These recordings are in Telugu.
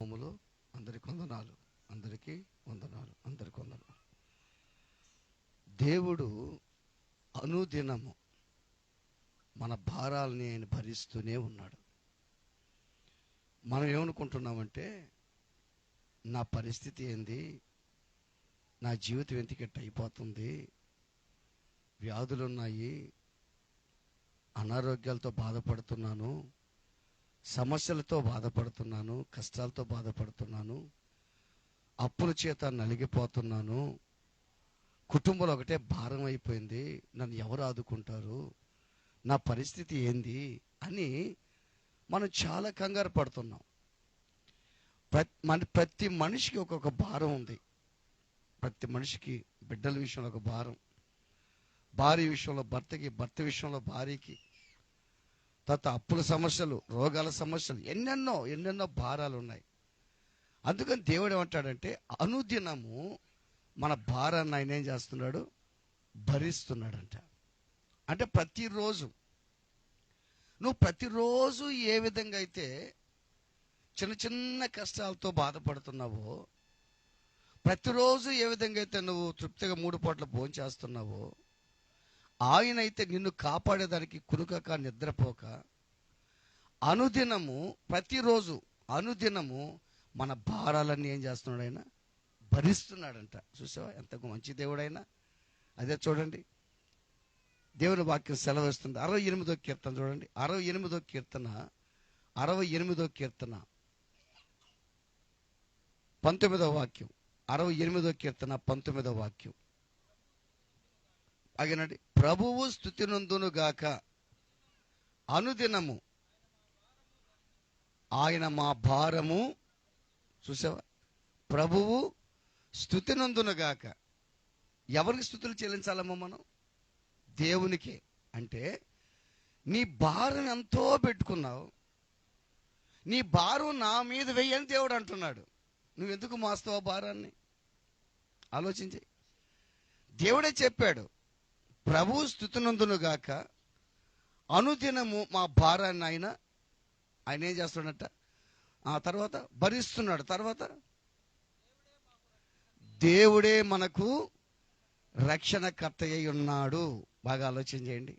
భూములో అందరికి వందనాలు. అందరికీ వందనాలు. అందరికి వందనాలు. దేవుడు అనుదినము మన భారాలని ఆయన భరిస్తూనే ఉన్నాడు. మనం ఏమనుకుంటున్నామంటే నా పరిస్థితి ఏంది? నా జీవితం ఎందుకెట్ట అయిపోతుంది? వ్యాధులు ఉన్నాయి అనారోగ్యాలతో బాధపడుతున్నాను. సమస్యలతో బాధపడుతున్నాను కష్టాలతో బాధపడుతున్నాను అప్పుల చేత నలిగిపోతున్నాను కుటుంబంలో ఒకటే భారం అయిపోయింది నన్ను ఎవరు ఆదుకుంటారు నా పరిస్థితి ఏంది అని మనం చాలా కంగారు పడుతున్నాం. ప్రతి మన ప్రతి మనిషికి ఒక్కొక్క భారం ఉంది. ప్రతి మనిషికి బిడ్డల విషయంలో ఒక భారం. భార్య విషయంలో భర్తకి భర్త విషయంలో భార్యకి తర్వాత అప్పుల సమస్యలు రోగాల సమస్యలు ఎన్నెన్నో ఎన్నెన్నో భారాలు ఉన్నాయి అందుకని దేవుడు ఏమంటాడంటే అనుదినము మన భారాన్ని ఆయన ఏం చేస్తున్నాడు? భరిస్తున్నాడంట. అంటే ప్రతిరోజు. నువ్వు ప్రతిరోజు ఏ విధంగా అయితే చిన్న చిన్న కష్టాలతో బాధపడుతున్నావో ప్రతిరోజు ఏ విధంగా అయితే నువ్వు తృప్తిగా మూడు పూట్ల భోజనం చేస్తున్నావో ఆయన అయితే నిన్ను కాపాడేదానికి కునుకక నిద్రపోక. అనుదినము ప్రతిరోజు అనుదినము మన భారాలన్నీ ఏం చేస్తున్నాడు ఆయన? భరిస్తున్నాడంట. చూసావా? ఎంత మంచి దేవుడైనా. అదే చూడండి. దేవుని వాక్యం సెలవిస్తుంది. అరవై ఎనిమిదో కీర్తన చూడండి. అరవై ఎనిమిదో కీర్తన. అరవై ఎనిమిదో కీర్తన. పంతొమ్మిదో వాక్యం. అరవై ఎనిమిదో కీర్తన పంతొమ్మిదో వాక్యం. అగినండి ప్రభువు స్థుతినందును గాక అనుదినము ఆయన మా భారము చూసావా? ప్రభువు స్థుతినందును గాక. ఎవరికి స్థుతులు చెల్లించాలమ్మా మనం? దేవునికి. అంటే నీ భారం ఎంతో పెట్టుకున్నావు. నీ భారం నా మీద వెయ్యని దేవుడు అంటున్నాడు. నువ్వెందుకు మాస్తావు ఆ భారాన్ని? ఆలోచించి. దేవుడే చెప్పాడు ప్రభు స్థుతినందును గాక అనుదినము మా భారాన్ని ఆయన ఆయన ఏం చేస్తున్నాడట? ఆ తర్వాత భరిస్తున్నాడు. తర్వాత దేవుడే మనకు రక్షణకర్త అయి ఉన్నాడు. బాగా ఆలోచన చేయండి.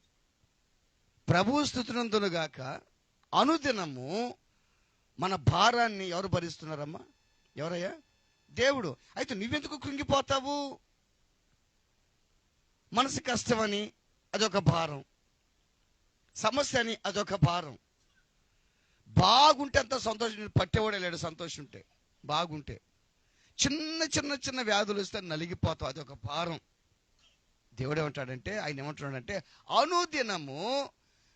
ప్రభు స్థుతినందును గాక అనుదినము మన భారాన్ని ఎవరు భరిస్తున్నారమ్మా? ఎవరయ్యా? దేవుడు. అయితే నువ్వెందుకు కృంగిపోతావు? మనసు కష్టమని అదొక భారం. సమస్య అని అదొక భారం. బాగుంటే అంత సంతోషం పట్టేవాడే లేడు సంతోషం ఉంటే బాగుంటే. చిన్న చిన్న చిన్న వ్యాధులు వస్తే నలిగిపోతావు అదొక భారం. దేవుడు ఏమంటాడంటే ఆయన ఏమంటున్నాడంటే అనుదినము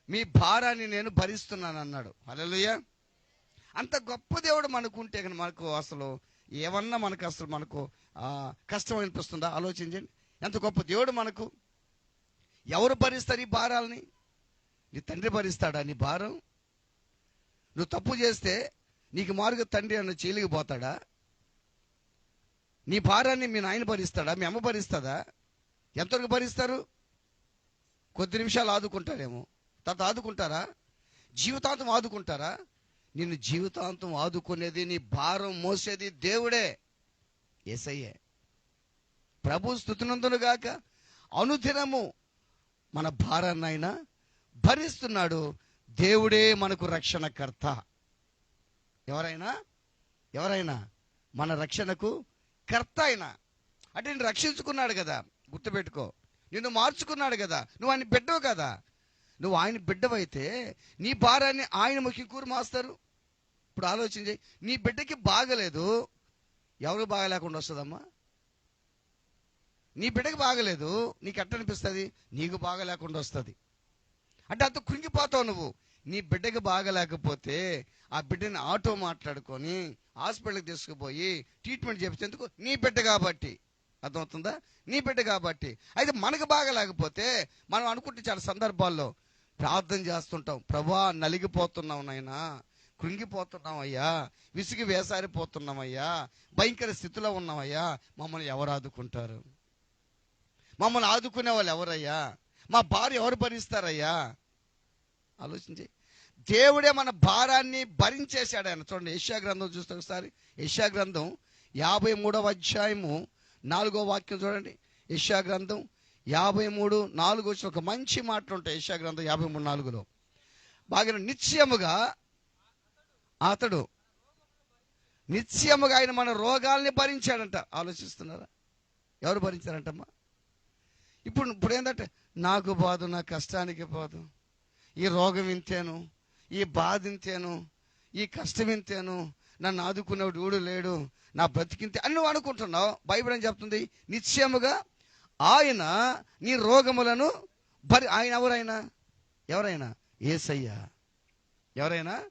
మీ భారాన్ని నేను భరిస్తున్నాను అన్నాడు అలలుయ అంత గొప్ప దేవుడు మనకుంటే కనుక మనకు అసలు ఏమన్నా మనకు అసలు మనకు కష్టం అనిపిస్తుందా? ఆలోచించండి. ఎంత గొప్ప దేవుడు మనకు. ఎవరు భరిస్తారు ఈ భారాలని? నీ తండ్రి భరిస్తాడా నీ భారం? నువ్వు తప్పు చేస్తే నీకు మారుగా తండ్రి అన్న చీలికి పోతాడా? నీ భారాన్ని మీ నాయన భరిస్తాడా? మీ అమ్మ భరిస్తుందా? ఎంతవరకు భరిస్తారు? కొద్ది నిమిషాలు ఆదుకుంటారేమో. తర్వాత ఆదుకుంటారా? జీవితాంతం ఆదుకుంటారా? నిన్ను జీవితాంతం ఆదుకునేది నీ భారం మోసేది దేవుడే ఏసయ్యే. ప్రభు స్థుతినందునుగాక అనుదినము మన భారాన్ని భరిస్తున్నాడు. దేవుడే మనకు రక్షణకర్త. ఎవరైనా? ఎవరైనా? మన రక్షణకు కర్త అయినా. అంటే నేను రక్షించుకున్నాడు కదా. గుర్తుపెట్టుకో. నిన్ను మార్చుకున్నాడు కదా. నువ్వు ఆయన బిడ్డవు కదా. నువ్వు ఆయన బిడ్డవైతే నీ భారాన్ని ఆయన ముఖ్యం కూరు మాస్తారు ఇప్పుడు ఆలోచించి నీ బిడ్డకి బాగలేదు. ఎవరు బాగలేకుండా వస్తుందమ్మా? నీ బిడ్డకి బాగలేదు నీకు ఎట్ట అనిపిస్తుంది నీకు బాగలేకుండా వస్తుంది. అంటే అంత కృంగిపోతావు నువ్వు. నీ బిడ్డకి బాగలేకపోతే ఆ బిడ్డని ఆటో మాట్లాడుకొని హాస్పిటల్కి తీసుకుపోయి ట్రీట్మెంట్ చేపించేందుకు నీ బిడ్డ కాబట్టి. అర్థమవుతుందా? నీ బిడ్డ కాబట్టి. అయితే మనకు బాగలేకపోతే మనం అనుకుంటే చాలా సందర్భాల్లో ప్రార్థన చేస్తుంటాం. ప్రభా నలిగిపోతున్నాం నాయనా. కృంగిపోతున్నామయ్యా విసిగి వేసారిపోతున్నామయ్యా భయంకర స్థితిలో ఉన్నామయ్యా మమ్మల్ని ఎవరు ఆదుకుంటారు? మమ్మల్ని ఆదుకునే వాళ్ళు ఎవరయ్యా? మా భార్య ఎవరు భరిస్తారయ్యా? ఆలోచించి. దేవుడే మన భారాన్ని భరించేశాడు ఆయన. చూడండి యశా గ్రంథం చూస్తే ఒకసారి. యశా గ్రంథం యాభై మూడవ అధ్యాయము నాలుగో వాక్యం చూడండి. యశా గ్రంథం యాభై మూడు నాలుగు వచ్చిన ఒక మంచి మాటలు ఉంటాయి. యశా గ్రంథం యాభై మూడు నాలుగులో. బాగా నిశ్చయముగా అతడు నిశ్చయముగా ఆయన మన రోగాల్ని భరించాడంట. ఆలోచిస్తున్నారా? ఎవరు భరించారంటమ్మా? ఇప్పుడు ఇప్పుడు ఏంటంటే నాకు బాధ నా కష్టానికి బాధ ఈ రోగం ఇంతేను ఈ బాధ ఇంతేను ఈ కష్టం ఇంతేను నన్ను ఆదుకునేవాడు ఊడు లేడు నా బ్రతికింతే అని నువ్వు అనుకుంటున్నావు. బైబిల్ అని చెప్తుంది? నిశ్చయముగా ఆయన నీ రోగములను భరి ఆయన ఎవరైనా? ఎవరైనా? ఏసయ్యా. ఎవరైనా?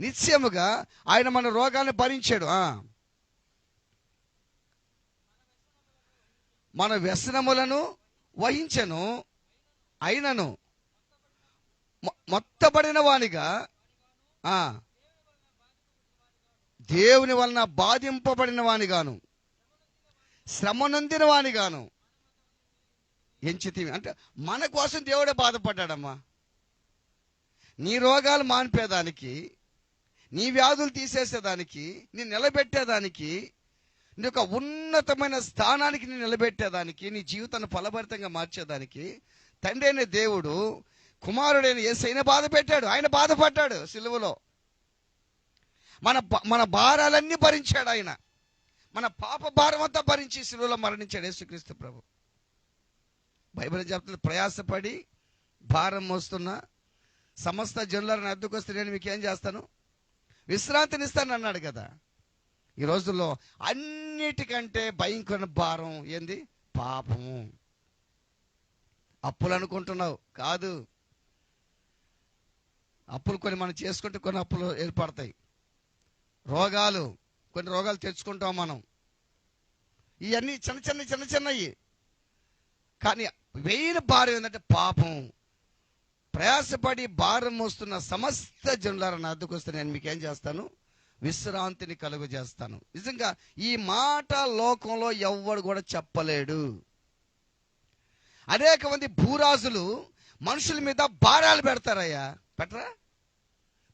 నిశ్చయముగా ఆయన మన రోగాన్ని భరించాడు. ఆ. మన వ్యసనములను వహించను అయినను. మొత్తబడిన వానిగా దేవుని వలన బాధింపబడిన వానిగాను శ్రమ నొందిన వానిగాను ఎంచితివి. అంటే మన కోసం దేవుడే బాధపడ్డాడమ్మా. నీ రోగాలు మానిపేదానికి నీ వ్యాధులు తీసేసేదానికి నీ నిలబెట్టేదానికి నీ యొక్క ఉన్నతమైన స్థానానికి నేను నిలబెట్టేదానికి నీ జీవితాన్ని ఫలభరితంగా మార్చేదానికి తండ్రి అయిన దేవుడు కుమారుడైన ఏసైనా బాధ పెట్టాడు ఆయన బాధపడ్డాడు సిలువలో. మన మన భారాలన్నీ భరించాడు ఆయన. మన పాప భారం అంతా భరించి సిలువలో మరణించాడు యేసుక్రీస్తు ప్రభు. బైబిల్ చెప్తుంది ప్రయాసపడి భారం మోస్తున్న సమస్త జనులను అద్దెకొస్తే నేను మీకేం చేస్తాను? విశ్రాంతినిస్తాను అన్నాడు కదా. ఈ రోజుల్లో అన్నిటికంటే భయంకర భారం ఏంది? పాపము. అప్పులు అనుకుంటున్నావు. కాదు. అప్పులు కొన్ని మనం చేసుకుంటే కొన్ని అప్పులు ఏర్పడతాయి. రోగాలు కొన్ని రోగాలు తెచ్చుకుంటాం మనం. ఇవన్నీ చిన్న చిన్న చిన్న చిన్నవి. కానీ వెయిన్ భారం ఏంటంటే పాపం. ప్రయాసపడి భారం మోస్తున్న సమస్త జనులారా నా అద్దెకు వస్తే నేను మీకేం చేస్తాను? విశ్రాంతిని కలుగు చేస్తాను నిజంగా ఈ మాట లోకంలో ఎవ్వడు కూడా చెప్పలేడు. అనేక మంది భూరాజులు మనుషుల మీద భారాలు పెడతారయ్యా. పెట్టరా?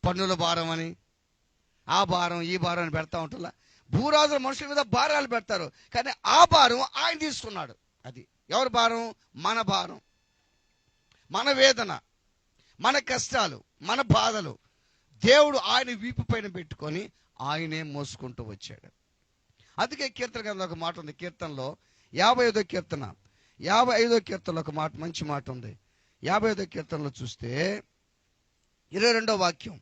పన్నుల భారం అని ఆ భారం ఈ భారం అని పెడతా ఉంటుందా భూరాజులు మనుషుల మీద భారాలు పెడతారు. కానీ ఆ భారం ఆయన తీసుకున్నాడు. అది ఎవరి భారం? మన భారం. మన వేదన మన కష్టాలు మన బాధలు దేవుడు ఆయన వీపు పైన పెట్టుకొని ఆయనే మోసుకుంటూ వచ్చాడు. అందుకే కీర్తన గ్రంథంలో ఒక మాట ఉంది. కీర్తనలో యాభై ఐదో కీర్తన. యాభై ఐదో కీర్తనలో ఒక మాట మంచి మాట ఉంది. యాభై ఐదో కీర్తనలో చూస్తే ఇరవై రెండో వాక్యం.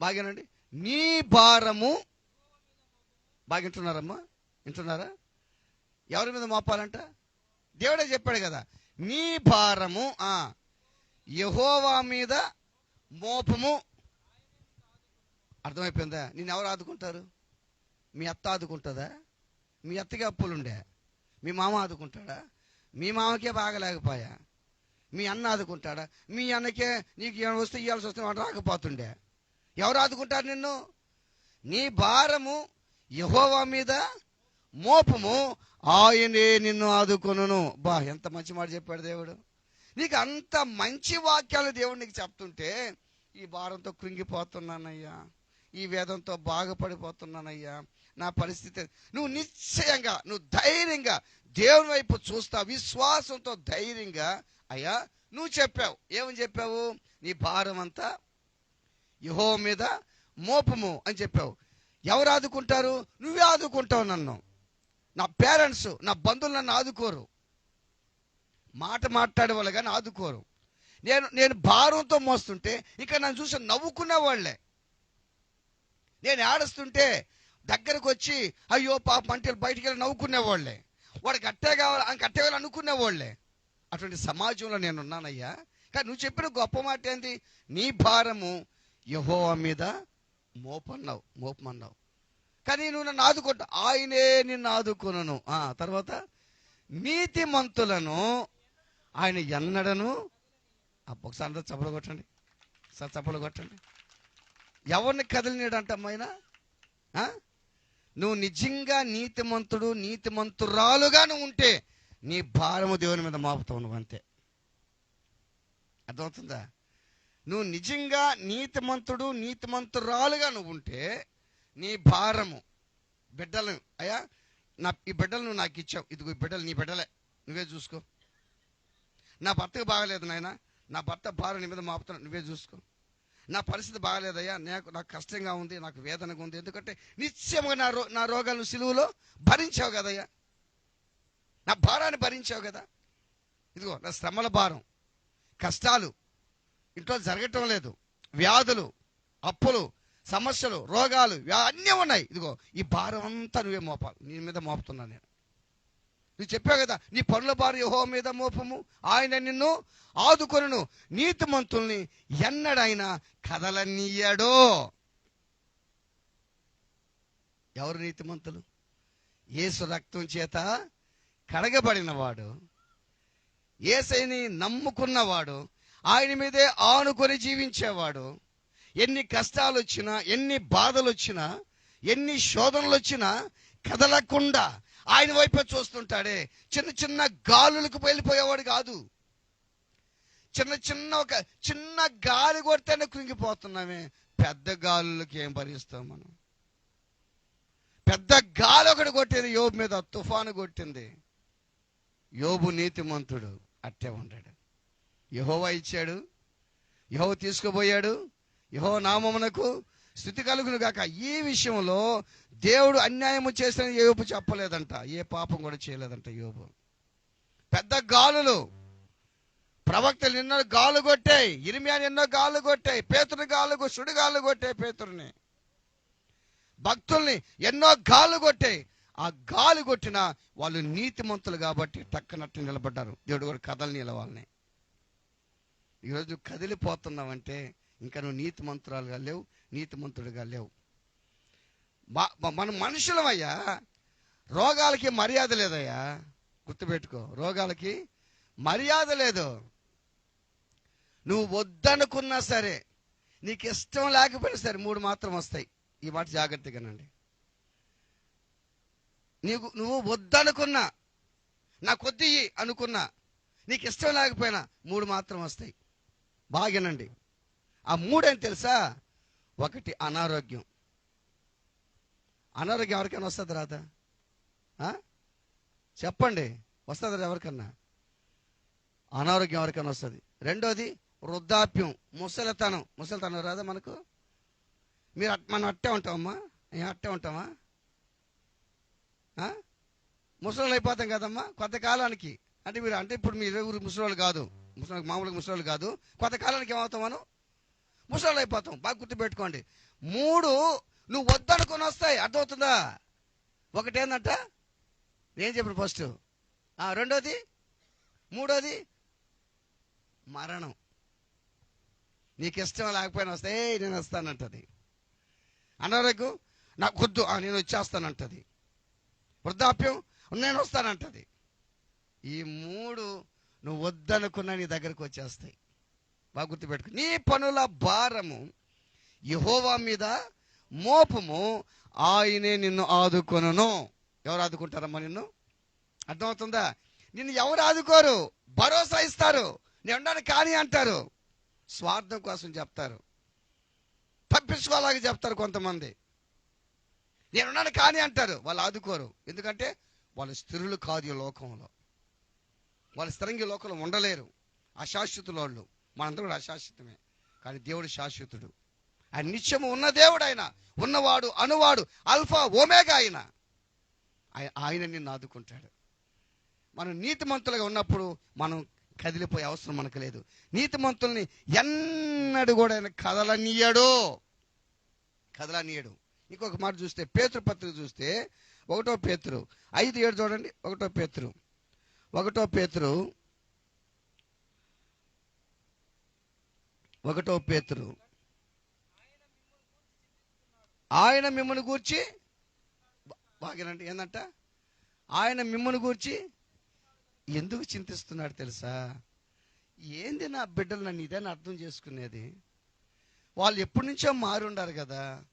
బాగానండి? నీ భారము బాగా వింటున్నారమ్మా? వింటున్నారా? ఎవరి మీద మోపాలంట? దేవుడే చెప్పాడు కదా. నీ భారము యహోవా మీద మోపము అర్థమైపోయిందా? నేను ఎవరు ఆదుకుంటారు? మీ అత్త ఆదుకుంటుందా? మీ అత్తకి అప్పులుండే మీ మామ ఆదుకుంటాడా? మీ మామకే బాగలేకపోయా? మీ అన్న ఆదుకుంటాడా? మీ అన్నకే నీకు ఏమైనా వస్తే ఇవ్వాల్సి వస్తే వాడు రాకపోతుండే. ఎవరు ఆదుకుంటారు నిన్ను? నీ భారము యహోవా మీద మోపము ఆయనే నిన్ను ఆదుకొను బా ఎంత మంచి మాట చెప్పాడు దేవుడు. నీకు అంత మంచి వాక్యాలు దేవుడు నీకు చెప్తుంటే ఈ భారంతో కృంగిపోతున్నానయ్యా. ఈ వేదంతో బాగుపడిపోతున్నానయ్యా. నా పరిస్థితి నువ్వు నిశ్చయంగా నువ్వు ధైర్యంగా దేవుని వైపు చూస్తా విశ్వాసంతో ధైర్యంగా అయ్యా నువ్వు చెప్పావు. ఏమని చెప్పావు? నీ భారం అంతా యహో మీద మోపము అని చెప్పావు. ఎవరు ఆదుకుంటారు? నువ్వే ఆదుకుంటావు నన్ను. నా పేరెంట్స్ నా బంధువులు నన్ను ఆదుకోరు. మాట మాట్లాడే వాళ్ళు కానీ ఆదుకోరు. నేను నేను భారంతో మోస్తుంటే ఇక నన్ను చూసి నవ్వుకునే వాళ్ళే. నేను ఆడుస్తుంటే దగ్గరకు వచ్చి అయ్యో పాప పంటలు బయటికి వెళ్ళి నవ్వుకునే వాళ్ళే. వాడు కట్టే కావాలి ఆయన కట్టే కావాలి అనుకునే వాళ్ళే. అటువంటి సమాజంలో నేను ఉన్నానయ్యా. కానీ నువ్వు చెప్పిన గొప్ప మాట ఏంది? నీ భారము యహోవా మీద మోపన్నావు మోపమన్నావు. కానీ నువ్వు నన్ను ఆదుకుంటా ఆయనే నిన్ను ఆదుకున్నాను ఆ తర్వాత నీతిమంతులను ఆయన ఎన్నడను ఒకసారి అందరూ చప్పలు కొట్టండి. సార్ చప్పలు కొట్టండి. ఎవరిని కదిలినాడంటమ్మాయన నువ్వు నిజంగా నీతిమంతుడు నీతిమంతురాలుగా నువ్వు ఉంటే నీ భారము దేవుని మీద మాపుతావు నువ్వు అంతే. అర్థమవుతుందా? నువ్వు నిజంగా నీతిమంతుడు నీతిమంతురాలుగా నువ్వు ఉంటే నీ భారము బిడ్డలు అయ్యా నా ఈ బిడ్డలు నువ్వు నాకు ఇచ్చావు. ఇదిగో ఈ బిడ్డలు నీ బిడ్డలే. నువ్వే చూసుకో. నా భర్తకు బాగలేదు నాయన. నా భర్త భారం నీ మీద మాపుతున్నా. నువ్వే చూసుకో. నా పరిస్థితి బాగలేదయ్యా. నాకు నాకు కష్టంగా ఉంది నాకు వేదనగా ఉంది. ఎందుకంటే నిత్యముగా నా రో నా రోగాలను సిలువులో భరించావు కదయ్యా. నా భారాన్ని భరించావు కదా. ఇదిగో నా శ్రమల భారం కష్టాలు ఇంట్లో జరగటం లేదు. వ్యాధులు అప్పులు సమస్యలు రోగాలు అన్నీ ఉన్నాయి. ఇదిగో ఈ భారం అంతా నువ్వే మోపాలి. నీ మీద మోపుతున్నాను నేను. నువ్వు చెప్పావు కదా నీ పనుల భార్య యహో మీద మోపము. ఆయన నిన్ను ఆదుకొనును. నీతిమంతుల్ని ఎన్నడైనా కదలనీయడో. ఎవరు నీతిమంతులు? ఏసు రక్తం చేత కడగబడినవాడు. ఏసైని నమ్ముకున్నవాడు. ఆయన మీదే ఆనుకొని జీవించేవాడు. ఎన్ని కష్టాలు వచ్చినా ఎన్ని బాధలు వచ్చినా ఎన్ని శోధనలు వచ్చినా కదలకుండా ఆయన వైపే చూస్తుంటాడే. చిన్న చిన్న గాలులకు వెళ్ళిపోయేవాడు కాదు. చిన్న చిన్న ఒక చిన్న గాలి కొడితేనే కృంగిపోతున్నామే. పెద్ద గాలులకి ఏం భరిస్తాం మనం? పెద్ద గాలి ఒకటి కొట్టింది యోబు మీద తుఫాను కొట్టింది. యోబు నీతిమంతుడు అట్టే ఉండాడు యహోవా ఇచ్చాడు. యహో తీసుకుపోయాడు. యహో నామమునకు స్థితి కలుగును గాక. ఈ విషయంలో దేవుడు అన్యాయము చేసిన యోబు చెప్పలేదంట. ఏ పాపం కూడా చేయలేదంట యోబు. పెద్ద గాలులు. ప్రవక్తలు ఎన్నో గాలు కొట్టాయి. ఇరిమియాని ఎన్నో గాలు కొట్టాయి. పేతుని గాలు సుడి గాలు కొట్టాయి పేతుడిని భక్తుల్ని ఎన్నో గాలు కొట్టాయి. ఆ గాలి కొట్టిన వాళ్ళు నీతిమంతులు కాబట్టి టక్కనట్టు నిలబడ్డారు. దేవుడు కూడా కథలు నిలవాలని ఈరోజు కదిలిపోతున్నావంటే ఇంకా నువ్వు నీతిమంతురాలుగా లేవు. నీతిమంతుడిగా లేవు. మన మనుషులమయ్యా రోగాలకి మర్యాద లేదయ్యా. గుర్తుపెట్టుకో రోగాలకి మర్యాద లేదు. నువ్వు వద్దనుకున్నా సరే నీకు ఇష్టం లేకపోయినా సరే మూడు మాత్రం వస్తాయి. ఈ మాట జాగ్రత్తగానండి నీకు నువ్వు వద్దనుకున్నా నా కొద్ది అనుకున్నా నీకు ఇష్టం లేకపోయినా మూడు మాత్రం వస్తాయి. బాగానండి ఆ మూడేం తెలుసా? ఒకటి అనారోగ్యం. అనారోగ్యం ఎవరికైనా వస్తుంది రాదా చెప్పండి. వస్తుంది ఎవరికన్నా? అనారోగ్యం ఎవరికైనా వస్తుంది. రెండోది వృద్ధాప్యం ముసలితనం. ముసలితనం రాదా మనకు? మీరు అట్- మనం అట్టే ఉంటామమ్మా. మేము అట్టే ఉంటామా? ముసలి అయిపోతాం కదమ్మా కొంతకాలానికి అంటే మీరు అంటే ఇప్పుడు మీరు ఊరు ముసలి కాదు. ముసలి మామూలుగా ముసలి కాదు. కొంతకాలానికి ఏమవుతాం మనం? ముసలోళ్ళు అయిపోతాం బాగా గుర్తుపెట్టుకోండి. మూడు నువ్వు వద్దనుకొని వస్తాయి. అర్థమవుతుందా? ఒకటి ఏంటంట నేను చెప్పిన ఫస్ట్ రెండోది? మూడోది? మరణం. నీకు ఇష్టం లేకపోయినా వస్తే నేను వస్తానంటది. అనారోగ్యం? నాకు వద్దు. నేను వచ్చేస్తానంటది. వృద్ధాప్యం? నేను వస్తానంటది. ఈ మూడు నువ్వు వద్దనుకున్నా నీ దగ్గరకు వచ్చేస్తాయి. బాగా గుర్తుపెట్టుకు. నీ పనుల భారము యహోవా మీద మోపము ఆయనే నిన్ను ఆదుకొనును. ఎవరు ఆదుకుంటారమ్మా నిన్ను? అర్థమవుతుందా? నిన్ను ఎవరు ఆదుకోరు? భరోసా ఇస్తారు. నేను ఉన్నాను కానీ అంటారు. స్వార్థం కోసం చెప్తారు. తప్పించుకోలాగా చెప్తారు కొంతమంది. నేనున్నాను కానీ అంటారు. వాళ్ళు ఆదుకోరు. ఎందుకంటే వాళ్ళు స్థిరులు కాదు ఈ లోకంలో. వాళ్ళు స్థిరంగా ఈ లోకంలో ఉండలేరు. అశాశ్వతులు వాళ్ళు. మనందరూ కూడా అశాశ్వతమే. కానీ దేవుడు శాశ్వతుడు. ఆయన నిత్యము ఉన్న దేవుడు ఆయన. ఉన్నవాడు అనువాడు అల్ఫా ఓమేగా ఆయన ఆయన నిన్ను ఆదుకుంటాడు. మనం నీతిమంతులుగా ఉన్నప్పుడు మనం కదిలిపోయే అవసరం మనకు లేదు. నీతిమంతుల్ని ఎన్నడు కూడా ఆయన కదలనీయడు. కదలనీయడు. ఇంకొక మాట చూస్తే పేతురు పత్రిక చూస్తే ఒకటో పేతురు. ఐదు ఏడు చూడండి ఒకటో పేతురు. ఒకటో పేతురు. ఒకటో పేతురు. ఆయన మిమ్మల్ని గూర్చి బా- ఏంటంట ఏందంట? ఆయన మిమ్మల్ని గూర్చి ఎందుకు చింతిస్తున్నాడు తెలుసా? ఏంది నా బిడ్డలు నన్ను ఇదని అర్థం చేసుకునేది? వాళ్ళు ఎప్పటి నుంచో మారి ఉండారు కదా.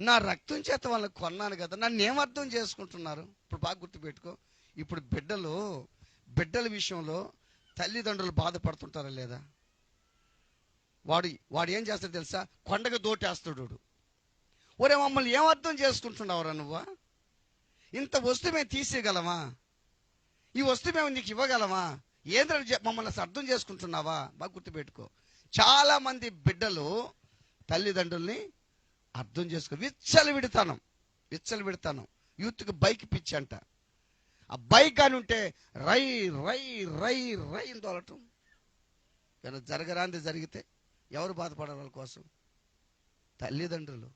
నా రక్తం చేత వాళ్ళని కొన్నాను కదా. నన్ను ఏం అర్థం చేసుకుంటున్నారు? ఇప్పుడు బాగా గుర్తుపెట్టుకో. ఇప్పుడు బిడ్డలు బిడ్డల విషయంలో తల్లిదండ్రులు బాధపడుతుంటారా లేదా? వాడు వాడు ఏం చేస్తాడు తెలుసా? కొండకు దోటేస్తాడు వాడు. ఒరే మమ్మల్ని ఏం అర్థం చేసుకుంటున్నావురా నువ్వా? ఇంత వస్తువు మేము తీసేయగలమా? ఈ వస్తువు మేము నీకు ఇవ్వగలమా? ఏంద్ర మమ్మల్ని అర్థం చేసుకుంటున్నావా? బాగా గుర్తుపెట్టుకో. చాలా మంది బిడ్డలు తల్లిదండ్రుల్ని అర్థం చేసుకో విచ్చలు విడతానం విచ్చలు విడతానం యూత్కి బైక్ పిచ్చి అంట ఆ బైక్ అని ఉంటే రై రై రై రై అని తోలటం. కానీ జరగరాంది జరిగితే ఎవరు బాధపడారు వాళ్ళ కోసం? తల్లిదండ్రులు.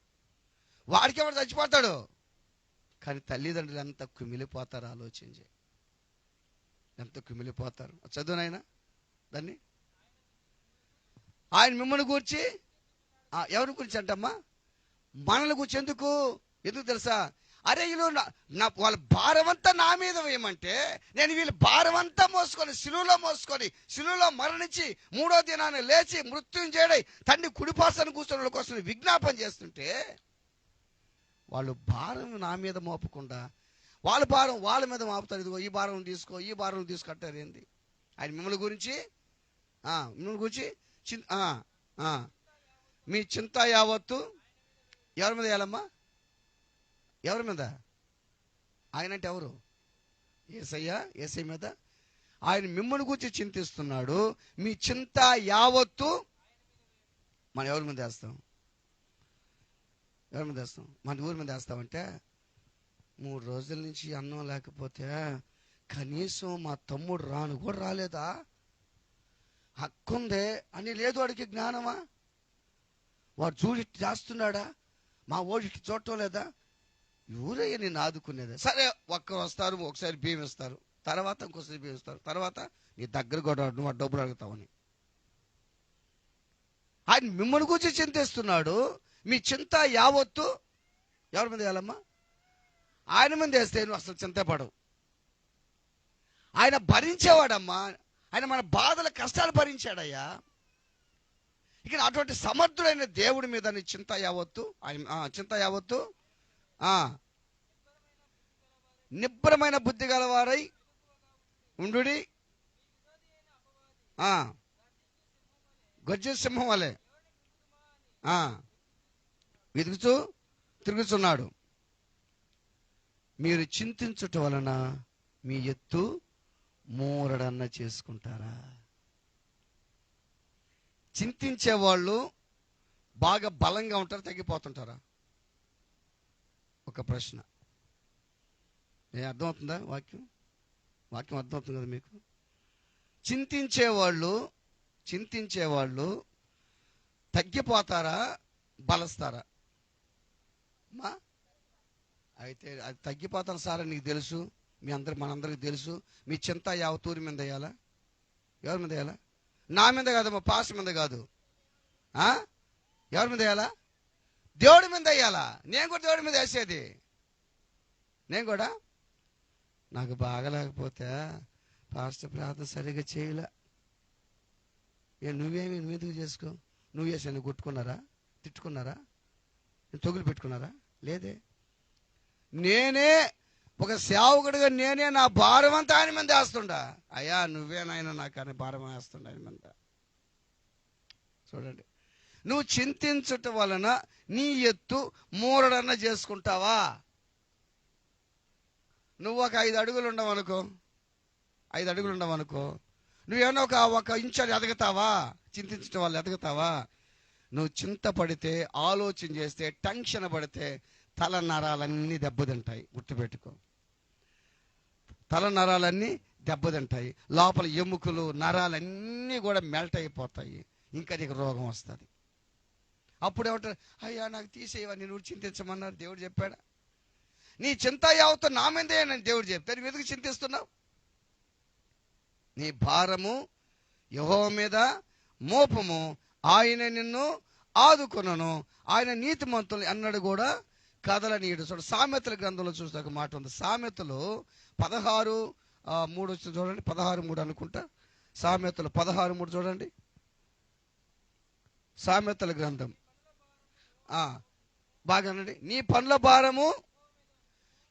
వాడికి ఎవరు చచ్చిపోతాడు? కానీ తల్లిదండ్రులు ఎంత కుమిలిపోతారు ఆలోచించి ఎంత కుమిలిపోతారు? చదువునైనా దాన్ని? ఆయన మిమ్మల్ని గురించి ఎవరి గురించి అంటమ్మా? మనల్ని గురించి ఎందుకు? ఎందుకు తెలుసా? అరే వీళ్ళు నా- వాళ్ళ భారమంతా నా మీద వేయమంటే నేను వీళ్ళ భారమంతా మోసుకొని సిలువలో మోసుకొని సిలువలో మరణించి మూడో దినాన్ని లేచి మృత్యుంజేడై తండ్రి కుడిపాసన కూర్చున్న వాళ్ళ కోసం విజ్ఞాపన చేస్తుంటే వాళ్ళు భారం నా మీద మోపకుండా వాళ్ళ భారం వాళ్ళ మీద మోపుతారు. ఇదిగో ఈ భారం తీసుకో ఈ భారం తీసుకుంటారు ఏంది? ఆయన మిమ్మల్ని గురించి మిమ్మల్ని గురించి చిన్ మీ చింత యావత్తు ఎవరి మీద వేయాలమ్మా? ఎవరి మీద? ఆయన అంటే ఎవరు? ఏసయ్య ఏసై మీద? ఆయన మిమ్మల్ని గురించి చింతిస్తున్నాడు. మీ చింత యావత్తు మనం ఎవరి మీద వేస్తాం? ఎవరి మీద వేస్తాం? మన ఊరి మీద వేస్తామంటే మూడు రోజుల నుంచి అన్నం లేకపోతే కనీసం మా తమ్ముడు రాను కూడా రాలేదా? హక్కుందే అని లేదు వాడికి జ్ఞానమా? వాడు చూడి చేస్తున్నాడా? మా ఓడికి చూడటం లేదా? ఊరయ్య నేను ఆదుకునేది? సరే ఒక్కరు వస్తారు ఒకసారి బియ్యం ఇస్తారు. తర్వాత ఇంకోసారి బియ్యం ఇస్తారు. తర్వాత నీ దగ్గర కూడా నువ్వు ఆ డబ్బులు అడుగుతావని ఆయన మిమ్మల్ని గురించి చింతిస్తున్నాడు. మీ చింత యావత్తు ఎవరి మీద వేయాలమ్మా? ఆయన మీద వేస్తే నువ్వు అసలు చింతపడవు. ఆయన భరించేవాడమ్మా. ఆయన మన బాధల కష్టాలు భరించాడయ్యా. ఇక అటువంటి సమర్థుడైన దేవుడి మీద నీ చింత యావత్తు ఆయన చింత యావత్తు నిబ్బరమైన బుద్ధి గలవారై ఉండుడి. ఆ, సింహం వలె. వెతుకుతూ తిరుగుతున్నాడు. మీరు చింతించుట వలన మీ ఎత్తు మూరడన్న చేసుకుంటారా? చింతించే వాళ్ళు బాగా బలంగా ఉంటారు తగ్గిపోతుంటారా? ఒక ప్రశ్న. ఏ అర్థమవుతుందా వాక్యం? వాక్యం అర్థమవుతుంది కదా మీకు? చింతించేవాళ్ళు చింతించేవాళ్ళు తగ్గిపోతారా బలస్తారా? మా? అయితే అది తగ్గిపోతాను సార్ నీకు తెలుసు మీ అందరి మనందరికి తెలుసు మీ చింత యావతూరి మీద వేయాలా? ఎవరి మీద వేయాలా? నా మీద కాదు మా పాస్ మీద కాదు. ఎవరి మీద వేయాలా? దేవుడి మీద వేయాలా? నేను కూడా దేవుడి మీద వేసేది. నేను కూడా? నాకు బాగలేకపోతే పాస్టర్ ప్రార్థన సరిగ్గా చేయలే. ఏ నువ్వేమి నువ్వెందుకు చేసుకో? నువ్వు చేసాను కొట్టుకున్నారా? తిట్టుకున్నారా? తొగులు పెట్టుకున్నారా? లేదే. నేనే ఒక సేవకుడిగా నేనే నా భారం అంతా ఆయన మీద వేస్తుండా. అయ్యా నువ్వే నాయన నాకు అని భారం వేస్తుండ ఆయన మీద. చూడండి. నువ్వు చింతించుట వలన నీ ఎత్తు మూరడన్న చేసుకుంటావా? నువ్వు ఒక ఐదు అడుగులు ఉండవనుకో. ఐదు అడుగులు ఉండవు అనుకో నువ్వేమన్నా ఒక ఒక ఇంచు ఎదగతావా? చింతించడం వల్ల ఎదగతావా? నువ్వు చింతపడితే ఆలోచన చేస్తే టెన్షన్ పడితే తల నరాలన్నీ దెబ్బతింటాయి. గుర్తుపెట్టుకో. తల నరాలన్నీ దెబ్బతింటాయి. లోపల ఎముకలు నరాలన్నీ కూడా మెల్ట్ అయిపోతాయి. ఇంకా నీకు రోగం వస్తుంది. అప్పుడు ఏమంటారు అయ్యా నాకు తీసేయవా నేను చింతించమన్నారు. దేవుడు చెప్పాడా? నీ చింత యావతో నా మీదే అని దేవుడు చెప్తే. నువ్వు ఎందుకు చింతిస్తున్నావు? నీ భారము యహో మీద మోపము. ఆయన నిన్ను ఆదుకొనను. ఆయన నీతిమంతులు అన్నాడు కూడా కదలనీయుడు చూడ సామెతల గ్రంథంలో చూస్తే ఒక మాట ఉంది. సామెతలు పదహారు మూడు వచ్చింది చూడండి. పదహారు మూడు అనుకుంటా. సామెతలు పదహారు మూడు చూడండి. సామెతల గ్రంథం. బాగానండి. నీ పనుల భారము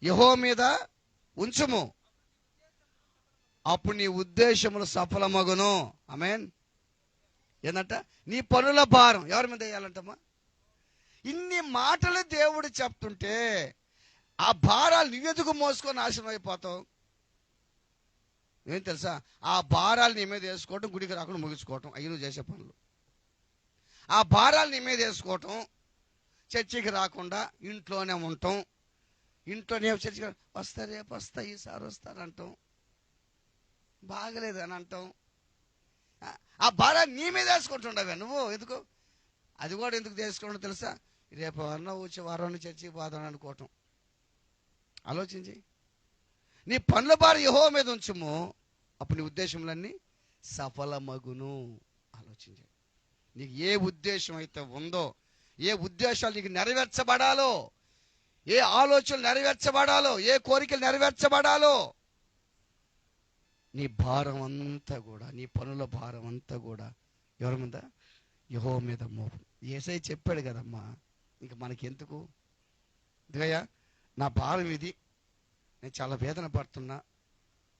యహో మీద ఉంచుము. అప్పుడు నీ ఉద్దేశములు సఫలమగును. అమేన్ ఏంటంట నీ పనుల భారం. ఎవరి మీద వేయాలంటమ్మా? ఇన్ని మాటలు దేవుడు చెప్తుంటే ఆ భారాలు నువ్వెందుకు మోసుకొని నాశనం అయిపోతావు. ఏం తెలుసా? ఆ భారాలు నీ మీద వేసుకోవటం గుడికి రాకుండా ముగించుకోవటం. అవి నువ్వు చేసే పనులు. ఆ భారాలు నీ మీద వేసుకోవటం చర్చికి రాకుండా ఇంట్లోనే ఉంటాం. ఇంట్లోనే చర్చికి వస్తా రేపు వస్తా ఈసారి వస్తారంటాం బాగలేదు అని అంటాం. ఆ- బాధ నీ మీద వేసుకుంటుండవే నువ్వు ఎందుకు? అది కూడా ఎందుకు తెలుసుకోవడం తెలుసా? రేపు అన్న వచ్చి వారం చర్చికి పోదాం అనుకోవటం. ఆలోచించి నీ పనుల భార యహో మీద ఉంచుము. అప్పుడు నీ ఉద్దేశములన్నీ సఫలమగును. ఆలోచించి నీకు ఏ ఉద్దేశం అయితే ఉందో ఏ ఉద్దేశాలు నీకు నెరవేర్చబడాలో? ఏ ఆలోచనలు నెరవేర్చబడాలో? ఏ కోరికలు నెరవేర్చబడాలో? నీ భారం అంతా కూడా నీ పనుల భారం అంతా కూడా ఎవరి మీద? యహో మీద మోపు. ఏసై చెప్పాడు కదమ్మా ఇంక మనకి ఎందుకు ఇదిగయ్యా నా భారం ఇది. నేను చాలా వేదన పడుతున్నా.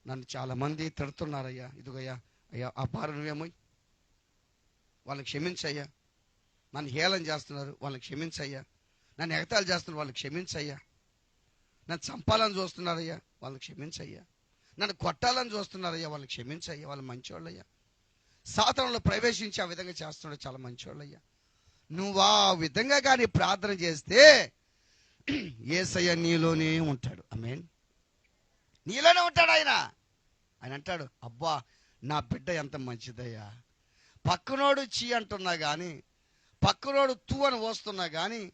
నన్ను చాలామంది తిడుతున్నారయ్యా. ఇదిగయ్యా అయ్యా ఆ భారం నువ్వేమో వాళ్ళని క్షమించయ్యా. నన్ను హేళన చేస్తున్నారు వాళ్ళని క్షమించయ్యా. నన్ను ఎగతాలు చేస్తున్నారు వాళ్ళని క్షమించయ్యా. నన్ను చంపాలని చూస్తున్నారయ్యా వాళ్ళని క్షమించయ్యా. నన్ను కొట్టాలని చూస్తున్నారయ్యా వాళ్ళని క్షమించయ్యా వాళ్ళు మంచివాళ్ళయ్యా సాతనంలో ప్రవేశించి ఆ విధంగా చేస్తున్నాడు చాలా మంచివాళ్ళయ్యా నువ్వు ఆ విధంగా కానీ ప్రార్థన చేస్తే ఏసయ్య నీలోనే ఉంటాడు. అమేన్ నీలోనే ఉంటాడు ఆయన. ఆయన అంటాడు అబ్బా నా బిడ్డ ఎంత మంచిదయ్యా. పక్కనోడు చీ అంటున్నా కానీ పక్కనోడు తూ అని వస్తున్నా కానీ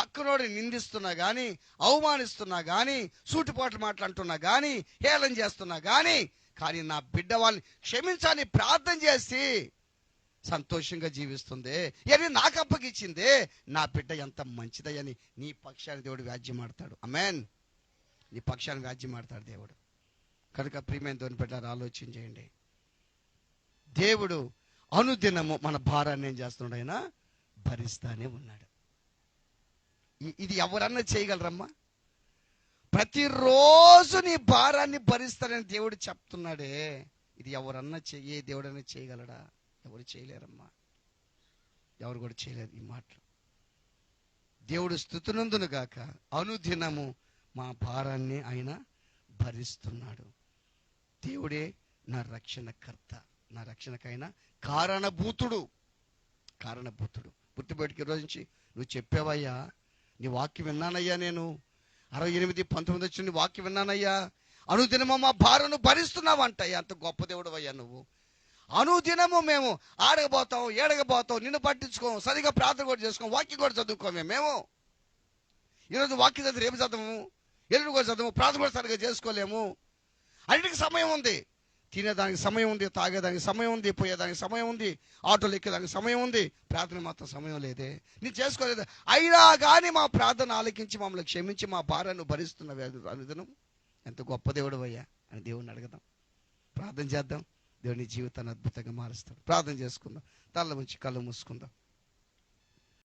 పక్కనోడు నిందిస్తున్నా కానీ అవమానిస్తున్నా కానీ సూటిపోట్లు మాట్లాడుతున్నా కానీ హేళన చేస్తున్నా కానీ కానీ నా బిడ్డ వాళ్ళని క్షమించాలని ప్రార్థన చేసి సంతోషంగా జీవిస్తుంది. అని నాకు అప్పగిచ్చిందే. నా బిడ్డ ఎంత మంచిదయ్యని నీ పక్షాన్ని దేవుడు వ్యాజ్యమాడతాడు అమెన్ నీ పక్షాన్ని వ్యాజ్యమాడతాడు దేవుడు. కనుక ప్రియమైన దేవుని బిడ్డారు ఆలోచన చేయండి. దేవుడు అనుదినము మన భారాన్ని ఏం చేస్తున్నాడు ఆయన? భరిస్తానే ఉన్నాడు. ఇది ఎవరన్నా చేయగలరమ్మా? ప్రతిరోజు నీ భారాన్ని భరిస్తానని దేవుడు చెప్తున్నాడే. ఇది ఎవరన్నా చే ఏ దేవుడన్నా చేయగలడా? ఎవరు చేయలేరమ్మా. ఎవరు కూడా చేయలేరు ఈ మాటలు. దేవుడు స్థుతునందును గాక అనుదినము మా భారాన్ని ఆయన భరిస్తున్నాడు. దేవుడే నా రక్షణకర్త నా రక్షణకైనా కారణభూతుడు. కారణభూతుడు. గుర్తుపెట్టుకు రోజు నుంచి నువ్వు చెప్పావయ్యా నీ వాక్యం విన్నానయ్యా నేను. అరవై ఎనిమిది పంతొమ్మిది వచ్చిన నీ వాక్యం విన్నానయ్యా. అనుదినము మా భారను భరిస్తున్నావంటయ్యా. అంత గొప్ప దేవుడు అయ్యా నువ్వు. అనుదినము మేము ఆడకపోతాం ఏడకపోతాం నిన్ను పట్టించుకోం సరిగా ప్రార్థన కూడా చేసుకోం వాక్యం కూడా చదువుకోమే మేము. ఈరోజు వాక్యం చదివి రేపు చదవము ఎల్లుండి కూడా చదవము ప్రార్థన కూడా సరిగా చేసుకోలేము. అన్నిటికి సమయం ఉంది. తినేదానికి సమయం ఉంది తాగేదానికి సమయం ఉంది పోయేదానికి సమయం ఉంది ఆటోలు ఎక్కేదానికి సమయం ఉంది ప్రార్థన మాత్రం సమయం లేదే. నేను చేసుకోలేదు. అయినా కానీ మా ప్రార్థన ఆలకించి మమ్మల్ని క్షమించి మా భార్యను భరిస్తున్న అనుదినం. ఎంత గొప్ప దేవుడు అయ్యా అని దేవుడిని అడగదాం. ప్రార్థన చేద్దాం. దేవుని జీవితాన్ని అద్భుతంగా మారుస్తాడు. ప్రార్థన చేసుకుందాం. తల్ల ఉంచి కళ్ళు మూసుకుందాం.